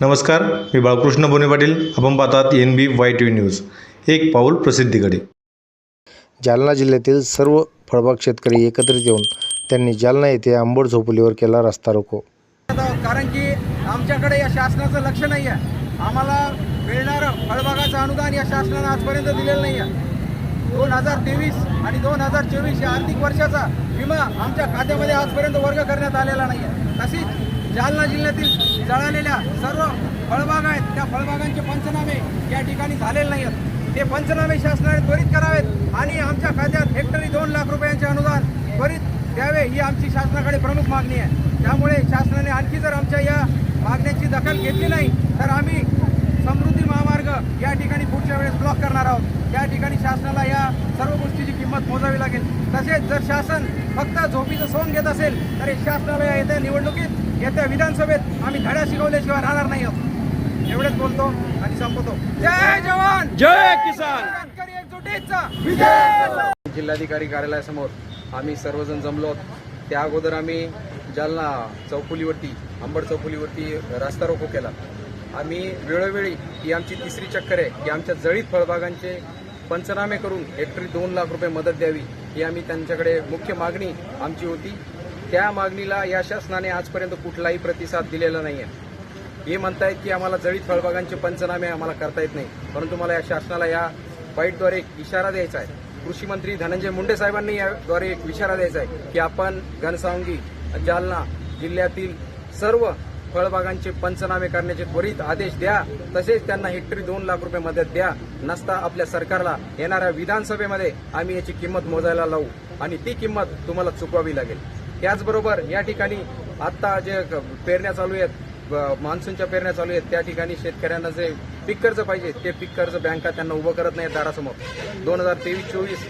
नमस्कार मी बाळकृष्ण बोने पाटील. आपण पाहतात N B Y T V news एक पाऊल प्रसिद्धीकडे. जालना जिल्ह्यातील सर्व फळबाग शेतकरी एकत्रित येऊन त्यांनी जालना येथे आंबोड झोपलीवर केला रस्ता रोको. कारण की आमच्याकडे या शासनाचं लक्ष नाही आहे आम्हाला मिळणारं फळबागाचं अनुदान या शासनानं आजपर्यंत दिलेलं नाही आहे दोन हजार तेवीस आणि दोन हजार चोवीस या आर्थिक वर्षाचा विमा आमच्या खात्यामध्ये आजपर्यंत वर्ग करण्यात आलेला नाही आहे तसेच जालना जिल्ह्यातील जळालेल्या सर्व फळबाग आहेत. त्या फळबागांचे पंचनामे या ठिकाणी झालेले नाही आहेत ते पंचनामे शासनाने त्वरित करावेत आणि आमच्या खात्यात हेक्टरी दोन लाख रुपयांचे अनुदान त्वरित द्यावे ही आमची शासनाकडे प्रमुख मागणी आहे. त्यामुळे शासनाने आणखी जर आमच्या या मागण्याची दखल घेतली नाही तर आम्ही समृद्धी महामार्ग या ठिकाणी पुढच्या वेळेस ब्लॉक करणार आहोत त्या ठिकाणी शासनाला या सर्व गोष्टीची किंमत मोजावी लागेल तसेच जर शासन फक्त झोपीचं सोंग घेत असेल तर शासनाला या येत्या निवडणुकीत येत्या विधानसभेत आम्ही धडा शिकवल्याशिवाय राहणार नाही आहोत. एवढेच बोलतो आणि संपवतो. जय जवान! जय किसान! जिल्हाधिकारी कार्यालयासमोर आम्ही सर्वजण जमलो. त्या अगोदर आम्ही जालना चौफुलीवरती अंबड चौफुलीवरती रास्ता रोको केला. आम्ही वेळोवेळी ही आमची तिसरी चक्कर आहे की आमच्या जळीत फळबागांचे पंचनामे करून हेक्टरी दोन लाख रुपये मदत द्यावी ही आम्ही त्यांच्याकडे मुख्य मागणी आमची होती. त्या मागणीला या शासनाने आजपर्यंत कुठलाही प्रतिसाद दिलेला नाही आहे हे म्हणतायत की आम्हाला जळीत फळबागांचे पंचनामे आम्हाला करता येत नाही. परंतु मला या शासनाला या वाईटद्वारे एक इशारा द्यायचा आहे. कृषी मंत्री धनंजय मुंडे साहेबांनी याद्वारे एक इशारा द्यायचा आहे की आपण घनसावंगी जालना जिल्ह्यातील सर्व फळबागांचे पंचनामे करण्याचे त्वरित आदेश द्या. तसेच त्यांना हेक्टरी दोन लाख रुपये मदत द्या. नसता आपल्या सरकारला येणाऱ्या विधानसभेमध्ये आम्ही याची किंमत मोजायला लावू. आणि ती किंमत तुम्हाला चुकवावी लागेल. त्याचबरोबर या ठिकाणी आत्ता जे पेरण्या चालू आहेत मान्सूनच्या पेरण्या चालू आहेत त्या ठिकाणी शेतकऱ्यांना जे पीक कर्ज पाहिजे ते पीक कर्ज बँका त्यांना उभं करत नाही दारासमोर. दोन हजार तेवीस चोवीस